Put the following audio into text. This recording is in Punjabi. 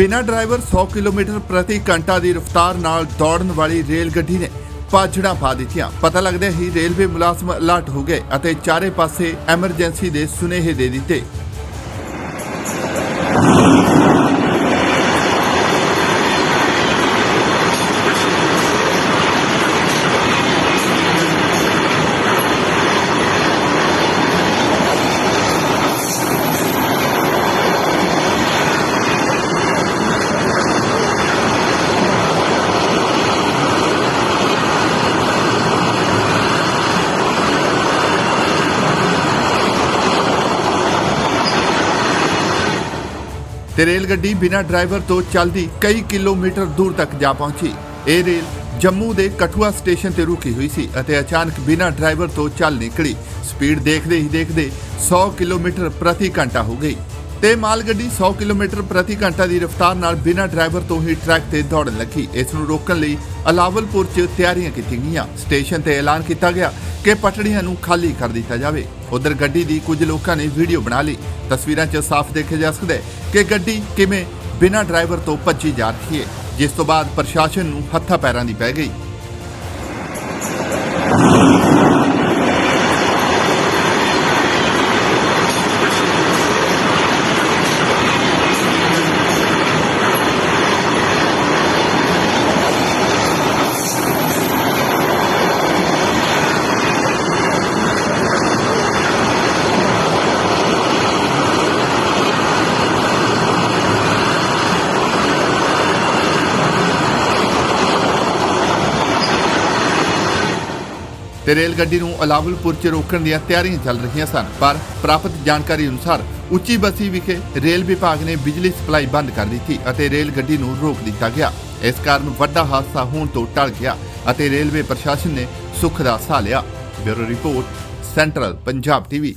ਬਿਨਾਂ ਡਰਾਈਵਰ 100 ਕਿਲੋਮੀਟਰ ਪ੍ਰਤੀ ਘੰਟਾ ਦੀ ਰਫ਼ਤਾਰ ਨਾਲ ਦੌੜਨ ਵਾਲੀ ਰੇਲ ਗੱਡੀ ਨੇ ਪਾਛੜਾ ਪਾ ਦਿੱਤੀਆਂ। ਪਤਾ ਲੱਗਦਾ ਹੀ ਰੇਲਵੇ ਮੁਲਾਜ਼ਮ ਅਲਰਟ ਹੋ ਗਏ ਅਤੇ ਚਾਰੇ ਪਾਸੇ ਐਮਰਜੈਂਸੀ ਦੇ ਸੁਨੇਹੇ ਦੇ ਦਿੱਤੇ। ਤੇ ਰੇਲ ਗੱਡੀ ਬਿਨਾਂ ਡਰਾਈਵਰ ਤੋਂ ਚੱਲਦੀ ਕਈ ਕਿਲੋਮੀਟਰ ਦੂਰ ਤੱਕ ਜਾ ਪਹੁੰਚੀ। ਇਹ ਰੇਲ ਜੰਮੂ ਦੇ ਕਠੂਆ ਸਟੇਸ਼ਨ ਤੇ ਰੁਕੀ ਹੋਈ ਸੀ ਅਤੇ ਅਚਾਨਕ ਬਿਨਾਂ ਡਰਾਈਵਰ ਤੋਂ ਚੱਲ ਨਿਕਲੀ। ਸਪੀਡ ਦੇਖਦੇ ਹੀ ਦੇਖਦੇ 100 ਕਿਲੋਮੀਟਰ ਪ੍ਰਤੀ ਘੰਟਾ ਹੋ ਗਈ ਤੇ ਮਾਲ ਗੱਡੀ 100 ਕਿਲੋਮੀਟਰ ਪ੍ਰਤੀ ਘੰਟਾ ਦੀ ਰਫ਼ਤਾਰ ਨਾਲ ਬਿਨਾਂ ਡਰਾਈਵਰ ਤੋਂ ਹੀ ਟਰੈਕ ਤੇ ਦੌੜਨ ਲੱਗੀ। ਇਸ ਨੂੰ ਰੋਕਣ ਲਈ ਅਲਾਵਲਪੁਰ 'ਚ ਤਿਆਰੀਆਂ ਕੀਤੀਆਂ ਗਈਆਂ। ਸਟੇਸ਼ਨ ਤੇ ਐਲਾਨ ਕੀਤਾ ਗਿਆ ਕਿ ਪਟੜੀਆਂ ਨੂੰ ਖਾਲੀ ਕਰ ਦਿੱਤਾ ਜਾਵੇ। ਉਧਰ ਗੱਡੀ ਦੀ ਕੁਝ ਲੋਕਾਂ ਨੇ ਵੀਡੀਓ ਬਣਾ ਲਈ। ਤਸਵੀਰਾਂ 'ਚ ਸਾਫ਼ ਦੇਖਿਆ ਜਾ ਸਕਦਾ ਹੈ ਕਿ ਗੱਡੀ ਕਿਵੇਂ ਬਿਨਾਂ ਡਰਾਈਵਰ ਤੋਂ ਭੱਜੀ ਜਾ ਰਹੀ ਹੈ, ਜਿਸ ਤੋਂ ਬਾਅਦ ਪ੍ਰਸ਼ਾਸਨ ਨੂੰ ਹੱਥਾਂ ਪੈਰਾਂ ਦੀ ਪੈ ਗਈ। ਤੇ ਰੇਲ ਗੱਡੀ ਨੂੰ ਅਲਾਵਲਪੁਰ 'ਚ ਰੋਕਣ ਦੀਆਂ ਤਿਆਰੀਆਂ ਚੱਲ ਰਹੀਆਂ ਸਨ, ਪਰ ਪ੍ਰਾਪਤ ਜਾਣਕਾਰੀ ਅਨੁਸਾਰ ਉੱਚੀ ਬਸੀ ਵਿਖੇ ਰੇਲ ਵਿਭਾਗ ਨੇ ਬਿਜਲੀ ਸਪਲਾਈ ਬੰਦ ਕਰ ਦਿੱਤੀ ਅਤੇ ਰੇਲ ਗੱਡੀ ਨੂੰ ਰੋਕ ਦਿੱਤਾ ਗਿਆ। ਇਸ ਕਾਰਨ ਵੱਡਾ ਹਾਦਸਾ ਹੋਣ ਤੋਂ ਟਲ ਗਿਆ ਅਤੇ ਰੇਲਵੇ ਪ੍ਰਸ਼ਾਸਨ ਨੇ ਸੁੱਖ ਦਾ ਸਾਹ ਲਿਆ। Bureau report, central Punjab TV.